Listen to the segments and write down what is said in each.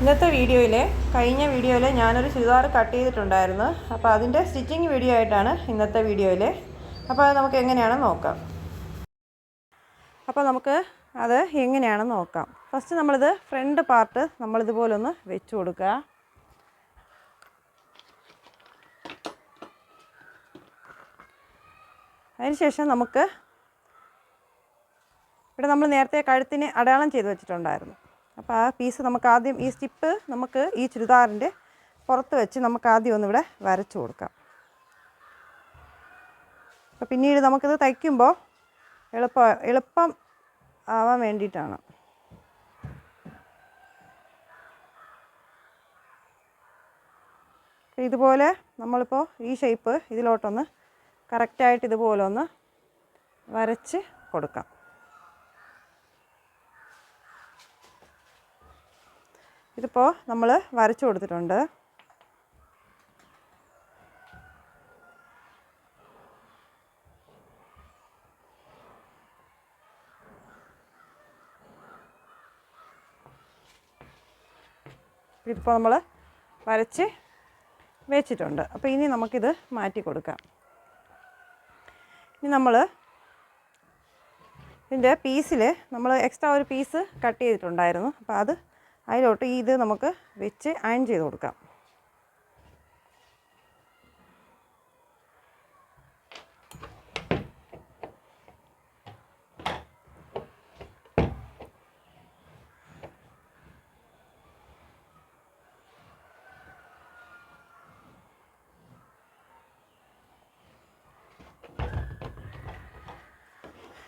ഇന്നത്തെ വീഡിയോയിൽ കഴിഞ്ഞ വീഡിയോയിൽ ഞാനൊരു ചുരിദാർ കട്ട് ചെയ്തിട്ടുണ്ടായിരുന്നു. അപ്പോൾ അതിന്റെ സ്റ്റിച്ചിങ് വീഡിയോ ആയിട്ടാണ് ഇന്നത്തെ വീഡിയോയിൽ അപ്പോൾ അത് നമുക്ക് എങ്ങനെയാണെന്ന് നോക്കാം. അപ്പോൾ നമുക്ക് അത് എങ്ങനെയാണെന്ന് നോക്കാം. ഫസ്റ്റ് നമ്മളിത് ഫ്രണ്ട് പാർട്ട് നമ്മളിതുപോലെ ഒന്ന് വെച്ച് കൊടുക്കുക. അതിനുശേഷം നമുക്ക് ഇവിടെ നമ്മൾ നേരത്തെ കഴുത്തിന് അടയാളം ചെയ്ത് വെച്ചിട്ടുണ്ടായിരുന്നു. അപ്പോൾ ആ പീസ് നമുക്ക് ആദ്യം ഈ സ്റ്റിപ്പ് നമുക്ക് ഈ ചുരിദാറിന്റെ പുറത്ത് വെച്ച് നമുക്ക് ആദ്യം ഒന്നിവിടെ വരച്ചു കൊടുക്കാം. അപ്പോൾ പിന്നീട് നമുക്കിത് തയ്ക്കുമ്പോൾ എളുപ്പ എളുപ്പം ആവാൻ വേണ്ടിയിട്ടാണ്. ഇതുപോലെ നമ്മളിപ്പോൾ ഈ ഷേപ്പ് ഇതിലോട്ടൊന്ന് കറക്റ്റായിട്ട് ഇതുപോലെ ഒന്ന് വരച്ച് കൊടുക്കാം. ഇതിപ്പോൾ നമ്മൾ വരച്ചു കൊടുത്തിട്ടുണ്ട്. ഇതിപ്പോൾ നമ്മൾ വരച്ച് വെച്ചിട്ടുണ്ട്. അപ്പോൾ ഇനി നമുക്കിത് മാറ്റി കൊടുക്കാം. ഇനി നമ്മൾ ഇതിന്റെ പീസിൽ നമ്മൾ എക്സ്ട്രാ ഒരു പീസ് കട്ട് ചെയ്തിട്ടുണ്ടായിരുന്നു. അപ്പോൾ അത് അതിലോട്ട് ഇത് നമുക്ക് വെച്ച് അയൺ ചെയ്ത് കൊടുക്കാം.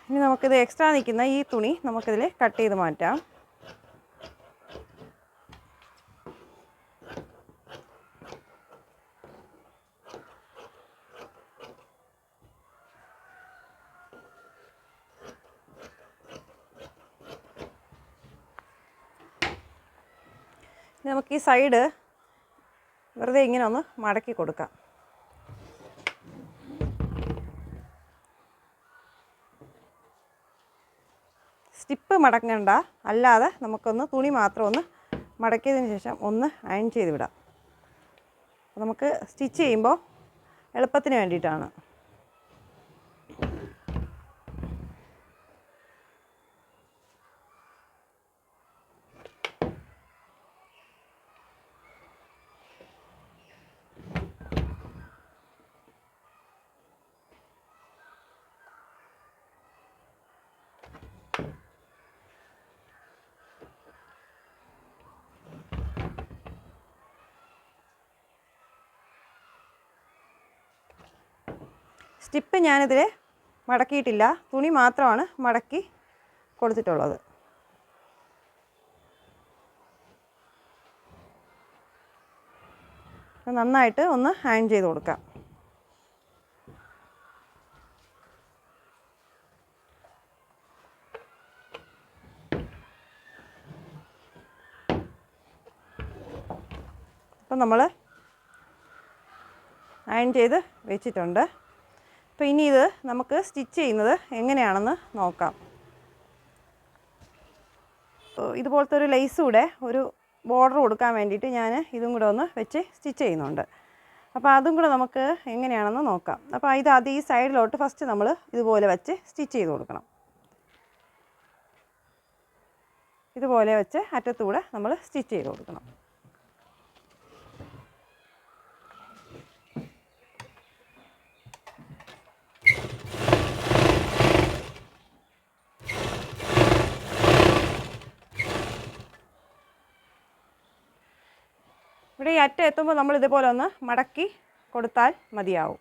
ഇനി നമുക്കിത് എക്സ്ട്രാ നിൽക്കുന്ന ഈ തുണി നമുക്കിതിൽ കട്ട് ചെയ്ത് മാറ്റാം. ഈ സൈഡ് വെറുതെ ഇങ്ങനെ ഒന്ന് മടക്കി കൊടുക്കാം. സ്റ്റിപ്പ് മടങ്ങണ്ട. അല്ലാതെ നമുക്കൊന്ന് തുണി മാത്രം ഒന്ന് മടക്കിയതിന് ശേഷം ഒന്ന് അയൺ ചെയ്ത് വിടാം. നമുക്ക് സ്റ്റിച്ച് ചെയ്യുമ്പോൾ എളുപ്പത്തിന് വേണ്ടിയിട്ടാണ്. സ്റ്റിപ്പ് ഞാനിതിൽ മടക്കിയിട്ടില്ല. തുണി മാത്രമാണ് മടക്കി കൊടുത്തിട്ടുള്ളത്. നന്നായിട്ട് ഒന്ന് ഹാങ് ചെയ്ത് കൊടുക്കാം. അപ്പം നമ്മൾ അയൺ ചെയ്ത് വെച്ചിട്ടുണ്ട്. അപ്പോൾ ഇനി ഇത് നമുക്ക് സ്റ്റിച്ച് ചെയ്യുന്നത് എങ്ങനെയാണെന്ന് നോക്കാം. ഇതുപോലത്തെ ഒരു ലെയ്സ് കൂടെ ഒരു ബോർഡർ കൊടുക്കാൻ വേണ്ടിയിട്ട് ഞാൻ ഇതും കൂടെ ഒന്ന് വെച്ച് സ്റ്റിച്ച് ചെയ്യുന്നുണ്ട്. അപ്പോൾ അതും കൂടെ നമുക്ക് എങ്ങനെയാണെന്ന് നോക്കാം. അപ്പോൾ ഇത് അത് ഈ സൈഡിലോട്ട് ഫസ്റ്റ് നമ്മൾ ഇതുപോലെ വെച്ച് സ്റ്റിച്ച് ചെയ്ത് കൊടുക്കണം. ഇതുപോലെ വെച്ച് അറ്റത്തൂടെ നമ്മൾ സ്റ്റിച്ച് ചെയ്ത് കൊടുക്കണം. ഇവിടെ ഈ അറ്റം എത്തുമ്പോൾ നമ്മൾ ഇതുപോലെ ഒന്ന് മടക്കി കൊടുത്താൽ മതിയാവും.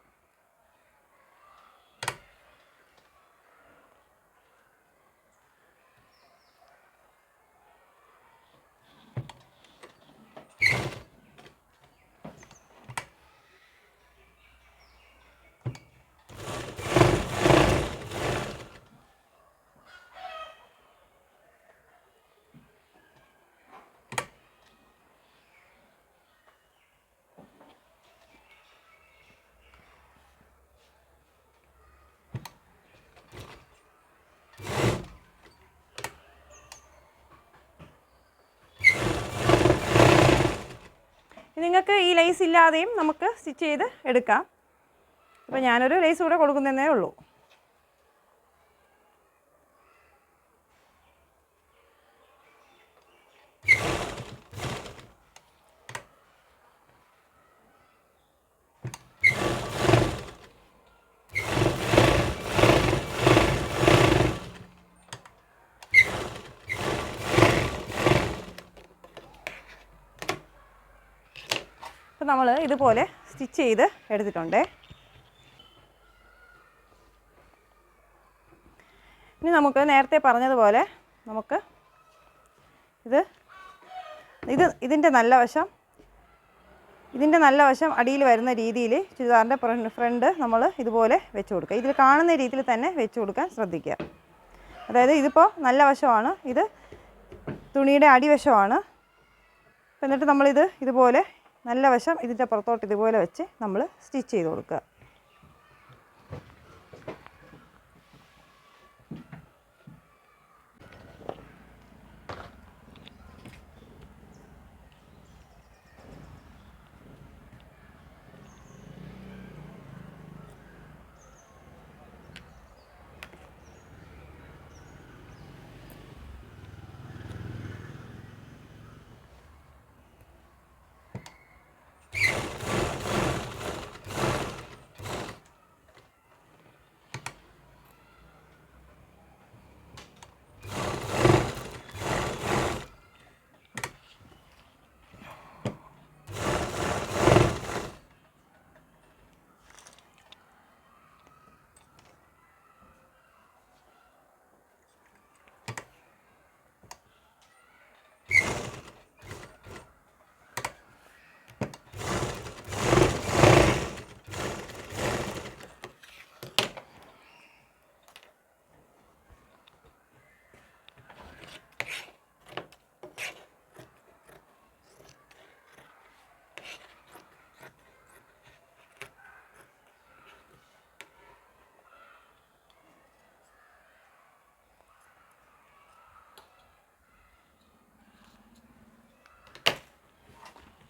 നിങ്ങൾക്ക് ഈ ലേസ് ഇല്ലാതെയും നമുക്ക് സ്റ്റിച്ച് ചെയ്ത് എടുക്കാം. അപ്പോൾ ഞാനൊരു ലേസ് കൂടെ കൊടുക്കുന്നതേ ഉള്ളൂ. നമ്മൾ ഇതുപോലെ സ്റ്റിച്ച് ചെയ്ത് എടുത്തിട്ടുണ്ട്. ഇനി നമുക്ക് നേരത്തെ പറഞ്ഞതുപോലെ നമുക്ക് ഇത് ഇത് ഇതിന്റെ നല്ല വശം ഇതിന്റെ നല്ല വശം അടിയിൽ വരുന്ന രീതിയിൽ ചുരിദാറിന്റെ ഫ്രണ്ട് നമ്മൾ ഇതുപോലെ വെച്ച് കൊടുക്കുക. ഇതിൽ കാണുന്ന രീതിയിൽ തന്നെ വെച്ച് കൊടുക്കാൻ ശ്രദ്ധിക്കുക. അതായത് ഇതിപ്പോൾ നല്ല വശമാണ് ഇത് തുണിയുടെ അടിവശമാണ്. എന്നിട്ട് നമ്മളിത് ഇതുപോലെ നല്ല വശം ഇതിന്റെ പുറത്തോട്ട് ഇതുപോലെ വെച്ച് നമ്മൾ സ്റ്റിച്ച് ചെയ്ത് കൊടുക്കുക.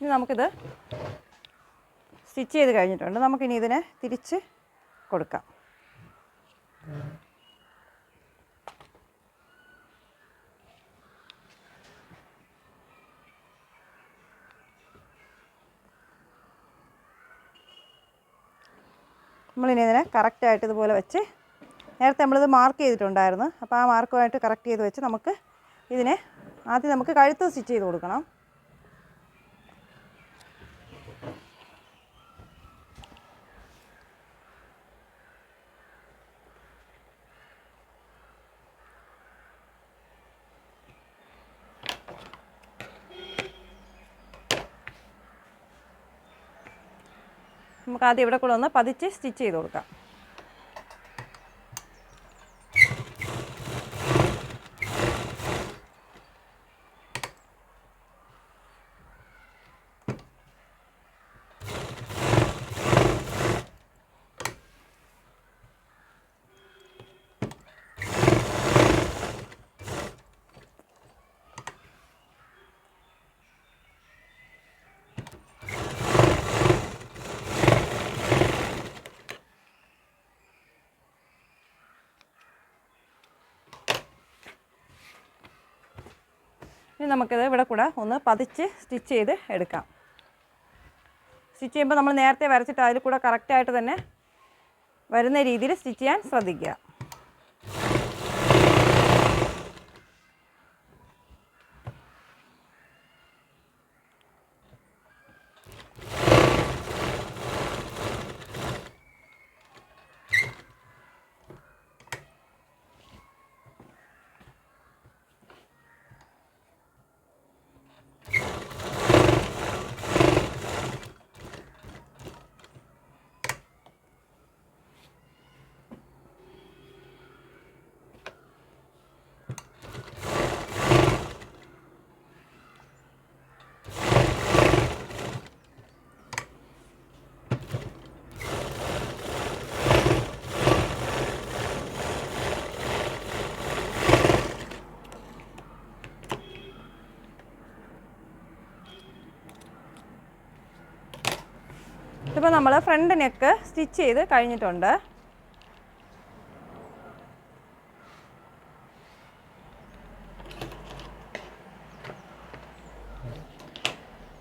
ഇനി നമുക്കിത് സ്റ്റിച്ച് ചെയ്ത് കഴിഞ്ഞിട്ടുണ്ട്. നമുക്കിനി ഇതിനെ തിരിച്ച് കൊടുക്കാം. നമ്മളിനി ഇതിനെ കറക്റ്റായിട്ട് ഇതുപോലെ വെച്ച് നേരത്തെ നമ്മളിത് മാർക്ക് ചെയ്തിട്ടുണ്ടായിരുന്നു. അപ്പോൾ ആ മാർക്കുമായിട്ട് കറക്റ്റ് ചെയ്ത് വെച്ച് നമുക്ക് ഇതിനെ ആദ്യം നമുക്ക് കഴുത്ത് സ്റ്റിച്ച് ചെയ്ത് കൊടുക്കണം. നമുക്ക് ആദ്യം ഇവിടെ കൂടെ ഒന്ന് പതിച്ച് സ്റ്റിച്ച് ചെയ്ത് കൊടുക്കാം. ഇനി നമുക്കിത് ഇവിടെ കൂടെ ഒന്ന് പതിച്ച് സ്റ്റിച്ച് ചെയ്ത് എടുക്കാം. സ്റ്റിച്ച് ചെയ്യുമ്പോൾ നമ്മൾ നേരത്തെ വരച്ചിട്ട് അതിൽ കൂടെ കറക്റ്റായിട്ട് തന്നെ വരുന്ന രീതിയിൽ സ്റ്റിച്ച് ചെയ്യാൻ ശ്രദ്ധിക്കുക. ഇപ്പോൾ നമ്മൾ ഫ്രണ്ട് നെക്ക് സ്റ്റിച്ച് ചെയ്ത് കഴിഞ്ഞിട്ടുണ്ട്.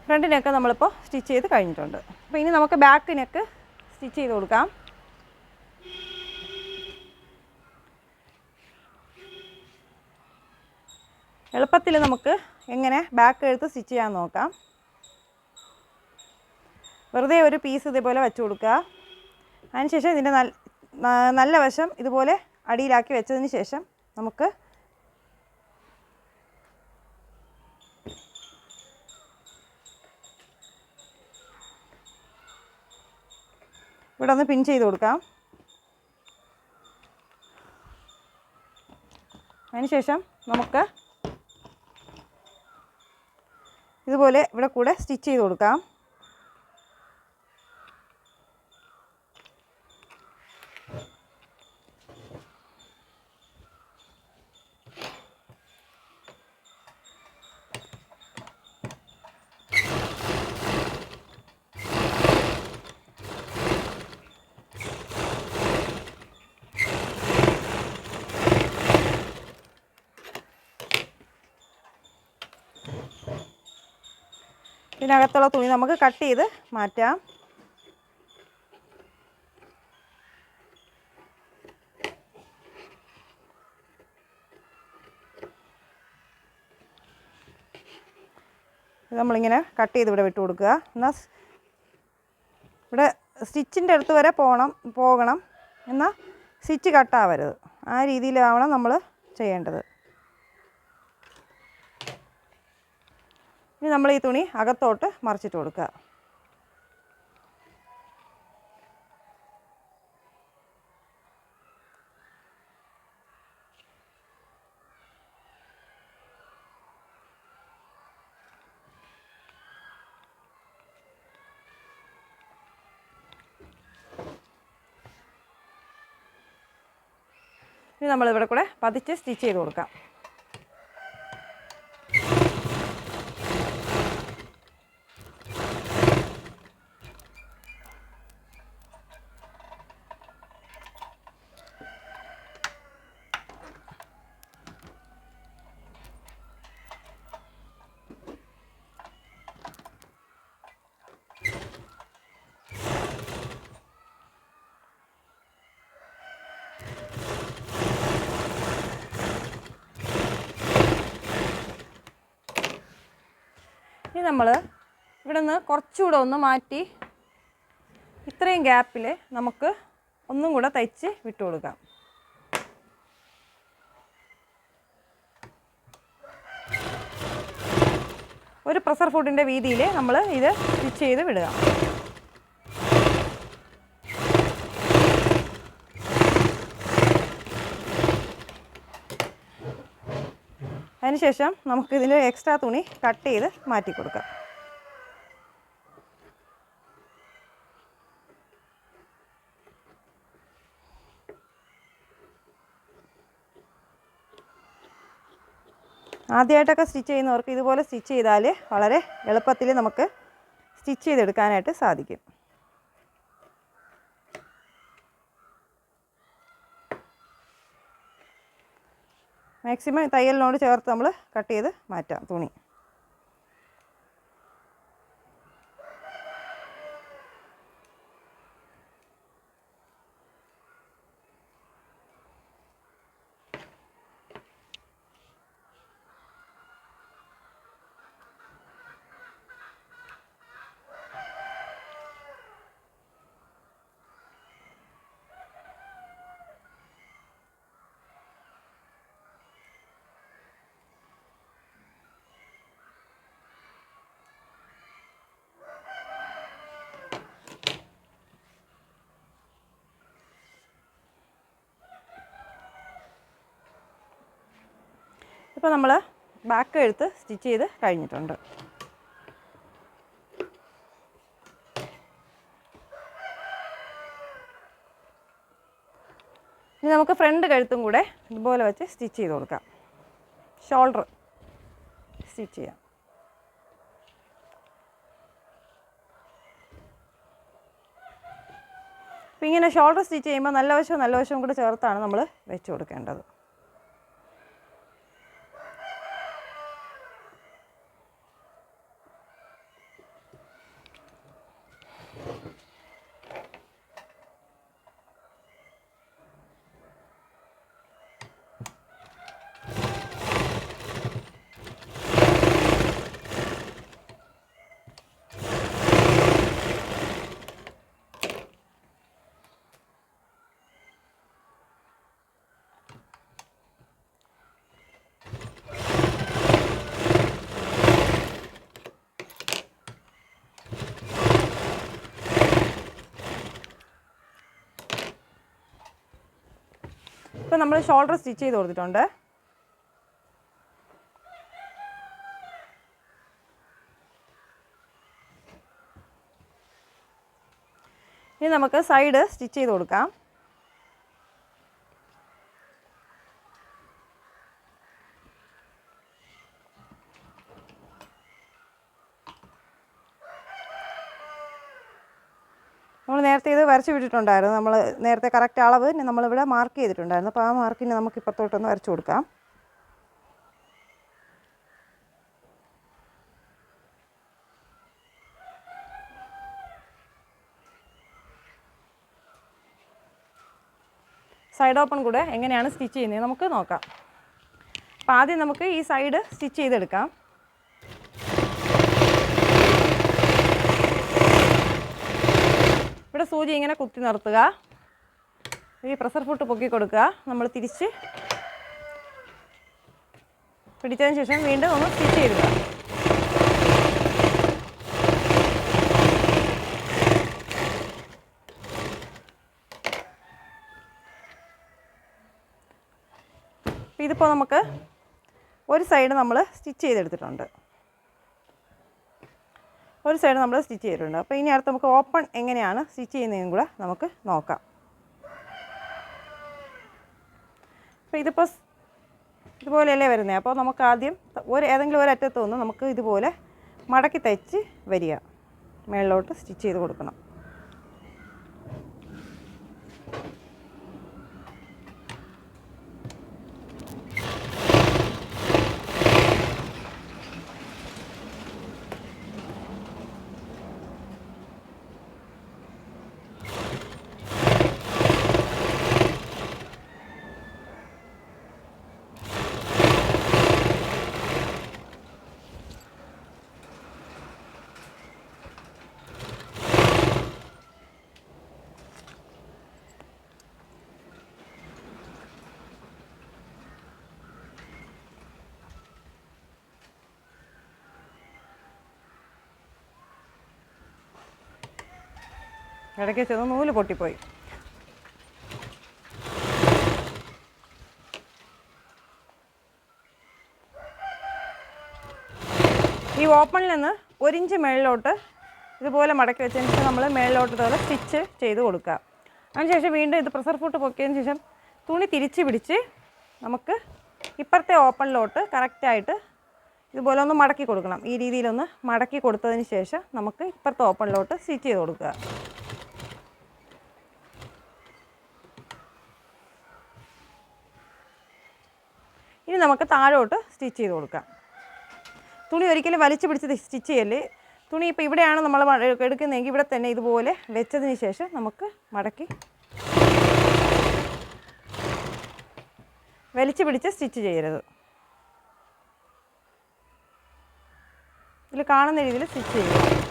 ഫ്രണ്ട് നെക്ക് നമ്മളിപ്പോൾ സ്റ്റിച്ച് ചെയ്ത് കഴിഞ്ഞിട്ടുണ്ട്. അപ്പോൾ ഇനി നമുക്ക് ബാക്ക് നെക്ക് സ്റ്റിച്ച് ചെയ്ത് കൊടുക്കാം. എളുപ്പത്തിൽ നമുക്ക് എങ്ങനെ ബാക്ക് എഴുത്ത് സ്റ്റിച്ച് ചെയ്യാൻ നോക്കാം. വെറുതെ ഒരു പീസ് ഇതേപോലെ വെച്ച് കൊടുക്കുക. അതിനുശേഷം ഇതിന്റെ നല്ല നല്ല വശം ഇതുപോലെ അടിയിലാക്കി വെച്ചതിന് ശേഷം നമുക്ക് ഇവിടെ ഒന്ന് പിൻ ചെയ്ത് കൊടുക്കാം. അതിനുശേഷം നമുക്ക് ഇതുപോലെ ഇവിടെ കൂടെ സ്റ്റിച്ച് ചെയ്ത് കൊടുക്കാം. ഇതിനകത്തുള്ള തുണി നമുക്ക് കട്ട് ചെയ്ത് മാറ്റാം. നമ്മളിങ്ങനെ കട്ട് ചെയ്ത് ഇവിടെ വിട്ട് കൊടുക്കുക. എന്നാൽ ഇവിടെ സ്റ്റിച്ചിന്റെ അടുത്ത് വരെ പോകണം പോകണം. എന്നാൽ സ്റ്റിച്ച് കട്ടാവരുത്. ആ രീതിയിലാവണം നമ്മൾ ചെയ്യേണ്ടത്. ഇനി നമ്മൾ ഈ തുണി അകത്തോട്ട് മറിച്ചിട്ട് കൊടുക്കുക. ഇനി നമ്മളിവിടെ കൂടെ പതിച്ച് സ്റ്റിച്ച് ചെയ്ത് കൊടുക്കാം. നമ്മൾ ഇവിടെ നിന്ന് കുറച്ചുകൂടെ ഒന്ന് മാറ്റി ഇത്രയും ഗ്യാപ്പിൽ നമുക്ക് ഒന്നും കൂടെ തയ്ച്ച് വിട്ടു കൊടുക്കാം. ഒരു പ്രഷർ ഫുഡിന്റെ വീതിയിൽ നമ്മൾ ഇത് സ്റ്റിച്ച് ചെയ്ത് വിടുക. അതിനുശേഷം നമുക്ക് ഇതിന്റെ എക്സ്ട്രാ തുണി കട്ട് ചെയ്ത് മാറ്റി കൊടുക്കാം. ആദ്യമായിട്ടൊക്കെ സ്റ്റിച്ച് ചെയ്യുന്നവർക്ക് ഇതുപോലെ സ്റ്റിച്ച് ചെയ്താൽ വളരെ എളുപ്പത്തിൽ നമുക്ക് സ്റ്റിച്ച് ചെയ്തെടുക്കാനായിട്ട് സാധിക്കും. മാക്സിമം തയ്യലിനോട് ചേർത്ത് നമ്മൾ കട്ട് ചെയ്ത് മാറ്റാം തുണി. ഇപ്പോൾ നമ്മൾ ബാക്ക് എഴുത്ത് സ്റ്റിച്ച് ചെയ്ത് കഴിഞ്ഞിട്ടുണ്ട്. ഇനി നമുക്ക് ഫ്രണ്ട് കഴുത്തും കൂടെ ഇതുപോലെ വെച്ച് സ്റ്റിച്ച് ചെയ്ത് കൊടുക്കാം. ഷോൾഡർ സ്റ്റിച്ച് ചെയ്യാം. ഇപ്പം ഇങ്ങനെ ഷോൾഡർ സ്റ്റിച്ച് ചെയ്യുമ്പോൾ നല്ല വശവും നല്ല വശവും കൂടെ ചേർത്താണ് നമ്മൾ വെച്ച് കൊടുക്കേണ്ടത്. ഇപ്പോൾ നമ്മൾ ഷോൾഡർ സ്റ്റിച്ച് ചെയ്ത് കൊടുത്തിട്ടുണ്ട്. ഇനി നമുക്ക് സൈഡ് സ്റ്റിച്ച് ചെയ്ത് കൊടുക്കാം. നേരത്തെ ഇത് വരച്ച് വിട്ടിട്ടുണ്ടായിരുന്നു. നമ്മൾ നേരത്തെ കറക്റ്റ് അളവ് നമ്മളിവിടെ മാർക്ക് ചെയ്തിട്ടുണ്ടായിരുന്നു. അപ്പോൾ ആ മാർക്കിന് നമുക്ക് ഇപ്പുറത്തോട്ടൊന്ന് വരച്ച് കൊടുക്കാം. സൈഡ് ഓപ്പൺ കൂടെ എങ്ങനെയാണ് സ്റ്റിച്ച് ചെയ്യുന്നത്? നമുക്ക് നോക്കാം. അപ്പോൾ ആദ്യം നമുക്ക് ഈ സൈഡ് സ്റ്റിച്ച് ചെയ്തെടുക്കാം. ഇവിടെ സൂചി ഇങ്ങനെ കുത്തി നിർത്തുക. ഈ പ്രഷർ ഫുട്ട് പൊക്കി കൊടുക്കുക. നമ്മൾ തിരിച്ച് പിടിച്ചതിന് ശേഷം വീണ്ടും ഒന്ന് സ്റ്റിച്ച് ചെയ്യുക ഇതിപ്പോൾ നമുക്ക് ഒരു സൈഡ് നമ്മൾ സ്റ്റിച്ച് ചെയ്തെടുത്തിട്ടുണ്ട്. ഒരു സൈഡ് നമ്മൾ സ്റ്റിച്ച് ചെയ്തിട്ടുണ്ട്. അപ്പോൾ ഇനി അടുത്ത് നമുക്ക് ഓപ്പൺ എങ്ങനെയാണ് സ്റ്റിച്ച് ചെയ്യുന്നതും കൂടെ നമുക്ക് നോക്കാം. അപ്പോൾ ഇതിപ്പോൾ ഇതുപോലെയല്ലേ വരുന്നത് അപ്പോൾ നമുക്ക് ആദ്യം ഒരു ഏതെങ്കിലും ഒരു അറ്റത്ത് നിന്ന് നമുക്ക് ഇതുപോലെ മടക്കി തയ്ച്ച് വരിക. മേളിലോട്ട് സ്റ്റിച്ച് ചെയ്ത് കൊടുക്കണം. ഇടയ്ക്ക് ചെന്ന് നൂൽ പൊട്ടിപ്പോയി. ഈ ഓപ്പണിൽ നിന്ന് ഒരിഞ്ച് മേളിലോട്ട് ഇതുപോലെ മടക്കി വെച്ചതിന് ശേഷം നമ്മൾ മേളിലോട്ട് ഇതുപോലെ സ്റ്റിച്ച് ചെയ്ത് കൊടുക്കുക. അതിനുശേഷം വീണ്ടും ഇത് പ്രഷർ ഫുട്ട് പൊക്കിയതിന് ശേഷം തുണി തിരിച്ച് പിടിച്ച് നമുക്ക് ഇപ്പുറത്തെ ഓപ്പണിലോട്ട് കറക്റ്റായിട്ട് ഇതുപോലെ ഒന്ന് മടക്കി കൊടുക്കണം. ഈ രീതിയിലൊന്ന് മടക്കി കൊടുത്തതിന് ശേഷം നമുക്ക് ഇപ്പുറത്തെ ഓപ്പണിലോട്ട് സ്റ്റിച്ച് ചെയ്ത് കൊടുക്കുക. ഇനി നമുക്ക് താഴോട്ട് സ്റ്റിച്ച് ചെയ്ത് കൊടുക്കാം. തുണി ഒരിക്കലും വലിച്ചു പിടിച്ച് സ്റ്റിച്ച് ചെയ്യല്ലേ? തുണി ഇപ്പോൾ ഇവിടെയാണ് നമ്മൾ എടുക്കുന്നതെങ്കിൽ ഇവിടെ തന്നെ ഇതുപോലെ വെച്ചതിന് ശേഷം നമുക്ക് മടക്കി വലിച്ചു പിടിച്ച് സ്റ്റിച്ച് ചെയ്യരുത്. ഇതിൽ കാണുന്ന രീതിയിൽ സ്റ്റിച്ച് ചെയ്യുക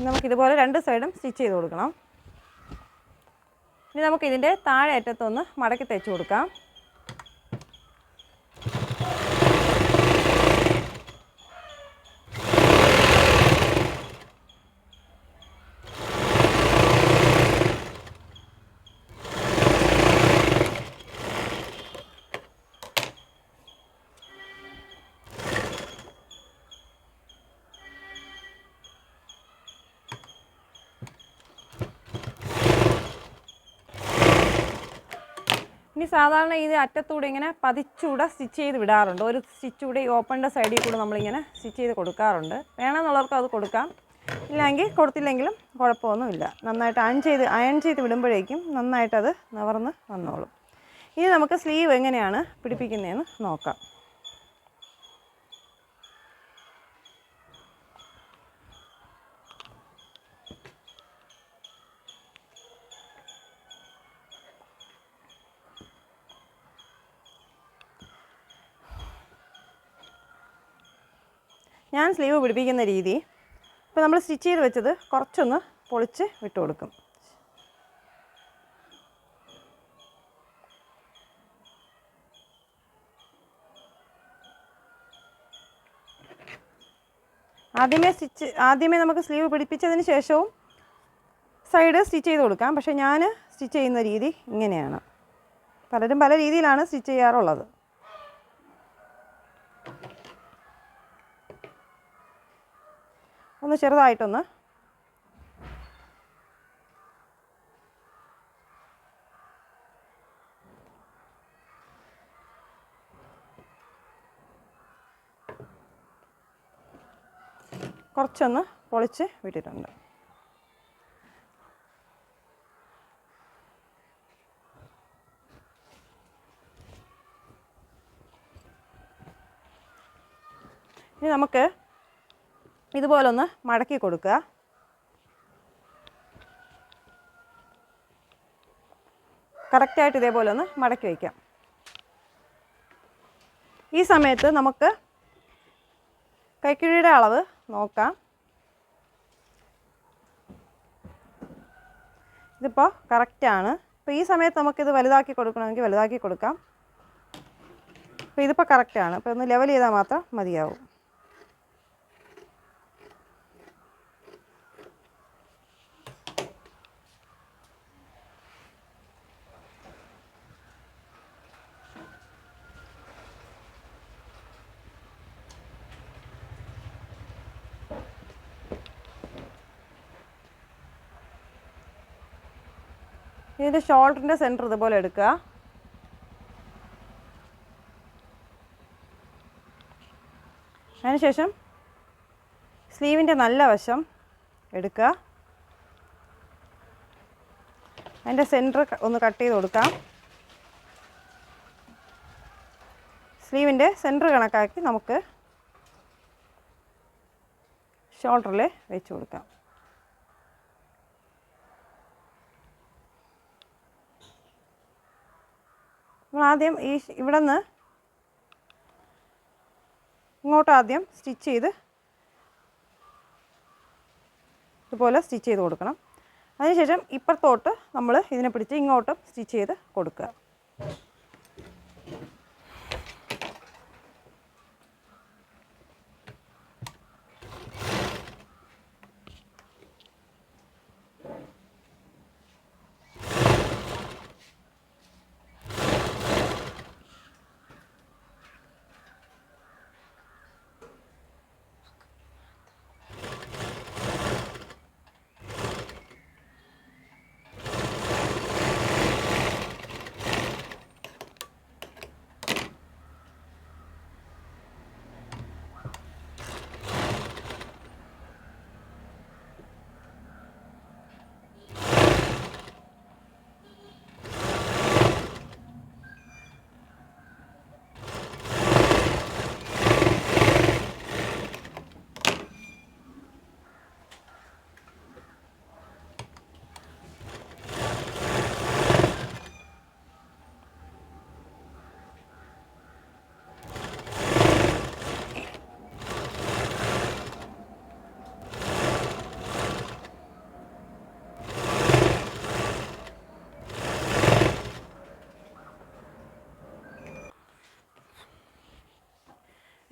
ഇനി നമുക്കിതുപോലെ രണ്ട് സൈഡും സ്റ്റിച്ച് ചെയ്ത് കൊടുക്കണം. ഇനി നമുക്ക് ഇതിന്റെ താഴെ അറ്റത്തൊന്ന് മടക്കി തയ്ച്ചു കൊടുക്കാം. സാധാരണ ഇത് അറ്റത്തൂടെ ഇങ്ങനെ പതിച്ചൂടെ സ്റ്റിച്ച് ചെയ്ത് വിടാറുണ്ട്. ഒരു സ്റ്റിച്ചൂടെ ഈ ഓപ്പണിന്റെ സൈഡിൽ കൂടെ നമ്മളിങ്ങനെ സ്റ്റിച്ച് ചെയ്ത് കൊടുക്കാറുണ്ട്. വേണമെന്നുള്ളവർക്ക് അത് കൊടുക്കാം. ഇല്ലെങ്കിൽ കൊടുത്തില്ലെങ്കിലും കുഴപ്പമൊന്നുമില്ല. നന്നായിട്ട് അയൺ ചെയ്ത് അയൺ ചെയ്ത് വിടുമ്പോഴേക്കും നന്നായിട്ടത് നിവർന്ന് വന്നോളും. ഇനി നമുക്ക് സ്ലീവ് എങ്ങനെയാണ് പിടിപ്പിക്കുന്നതെന്ന് നോക്കാം. ഞാൻ സ്ലീവ് പിടിപ്പിക്കുന്ന രീതി ഇപ്പോൾ നമ്മൾ സ്റ്റിച്ച് ചെയ്ത് വെച്ചത് കുറച്ചൊന്ന് പൊളിച്ച് വിട്ട് കൊടുക്കും. ആദ്യമേ സ്റ്റിച്ച് ആദ്യമേ നമുക്ക് സ്ലീവ് പിടിപ്പിച്ചതിന് ശേഷവും സൈഡ് സ്റ്റിച്ച് ചെയ്ത് കൊടുക്കാം. പക്ഷേ ഞാൻ സ്റ്റിച്ച് ചെയ്യുന്ന രീതി ഇങ്ങനെയാണ്. പലരും പല രീതിയിലാണ് സ്റ്റിച്ച് ചെയ്യാറുള്ളത്. ഒന്ന് ചെറുതായിട്ടൊന്ന്. കുറച്ചൊന്ന് പൊളിച്ച് വിട്ടിട്ടുണ്ട്. ഇനി നമുക്ക് ഇതുപോലൊന്ന് മടക്കി കൊടുക്കുക. കറക്റ്റായിട്ട് ഇതേപോലെ ഒന്ന് മടക്കി വയ്ക്കാം. ഈ സമയത്ത് നമുക്ക് കൈക്കിഴിയുടെ അളവ് നോക്കാം. ഇതിപ്പോൾ കറക്റ്റാണ് ഇപ്പോൾ ഈ സമയത്ത് നമുക്കിത് വലുതാക്കി കൊടുക്കണമെങ്കിൽ വലുതാക്കി കൊടുക്കാം. അപ്പോൾ ഇതിപ്പോൾ കറക്റ്റാണ് അപ്പോൾ ഒന്ന് ലെവൽ ചെയ്താൽ മാത്രം മതിയാവും. ഇതിന്റെ ഷോൾഡറിന്റെ സെന്റർ ഇതുപോലെ എടുക്കുക. അതിനുശേഷം സ്ലീവിന്റെ നല്ല വശം എടുക്കുക. അതിന്റെ സെന്റർ ഒന്ന് കട്ട് ചെയ്ത് കൊടുക്കാം. സ്ലീവിന്റെ സെന്റർ കണക്കാക്കി നമുക്ക് ഷോൾഡറിൽ വെച്ച് കൊടുക്കാം. ആദ്യം ഈ ഇവിടെ നിന്ന് ഇങ്ങോട്ട് ആദ്യം സ്റ്റിച്ച് ചെയ്ത് ഇതുപോലെ സ്റ്റിച്ച് ചെയ്ത് കൊടുക്കണം. അതിനുശേഷം ഇപ്പുറത്തോട്ട് നമ്മൾ ഇതിനെ പിടിച്ച് ഇങ്ങോട്ടും സ്റ്റിച്ച് ചെയ്ത് കൊടുക്കുക.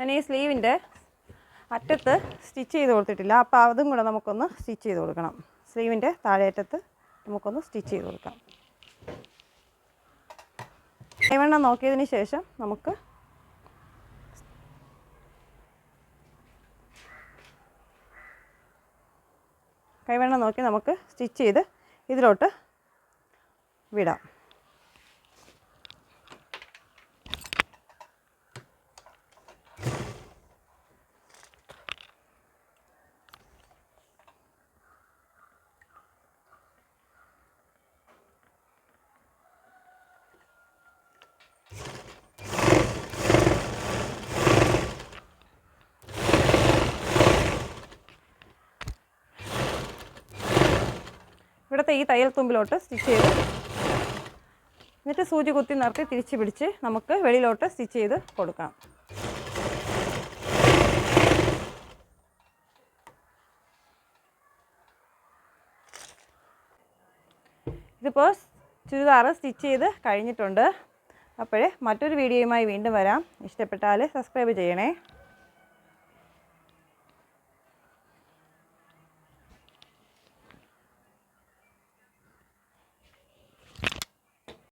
ഞാൻ ഈ സ്ലീവിന്റെ അറ്റത്ത് സ്റ്റിച്ച് ചെയ്ത് കൊടുത്തിട്ടില്ല. അപ്പോൾ അതും കൂടെ നമുക്കൊന്ന് സ്റ്റിച്ച് ചെയ്ത് കൊടുക്കണം. സ്ലീവിന്റെ താഴേറ്റത്ത് നമുക്കൊന്ന് സ്റ്റിച്ച് ചെയ്ത് കൊടുക്കാം. കൈവണ്ണം നോക്കിയതിന് ശേഷം നമുക്ക് കൈവണ്ണം നോക്കി നമുക്ക് സ്റ്റിച്ച് ചെയ്ത് ഇതിലോട്ട് വിടാം. ഇവിടുത്തെ ഈ തയ്യൽ തുമ്പിലോട്ട് സ്റ്റിച്ച് ചെയ്ത് എന്നിട്ട് സൂചി കുത്തി നിർത്തി തിരിച്ച് പിടിച്ച് നമുക്ക് വെളിയിലോട്ട് സ്റ്റിച്ച് ചെയ്ത് കൊടുക്കാം. ഇതിപ്പോൾ ചുരിദാർ സ്റ്റിച്ച് ചെയ്ത് കഴിഞ്ഞിട്ടുണ്ട്. അപ്പോഴേ മറ്റൊരു വീഡിയോയുമായി വീണ്ടും വരാം. ഇഷ്ടപ്പെട്ടാൽ സബ്സ്ക്രൈബ് ചെയ്യണേ.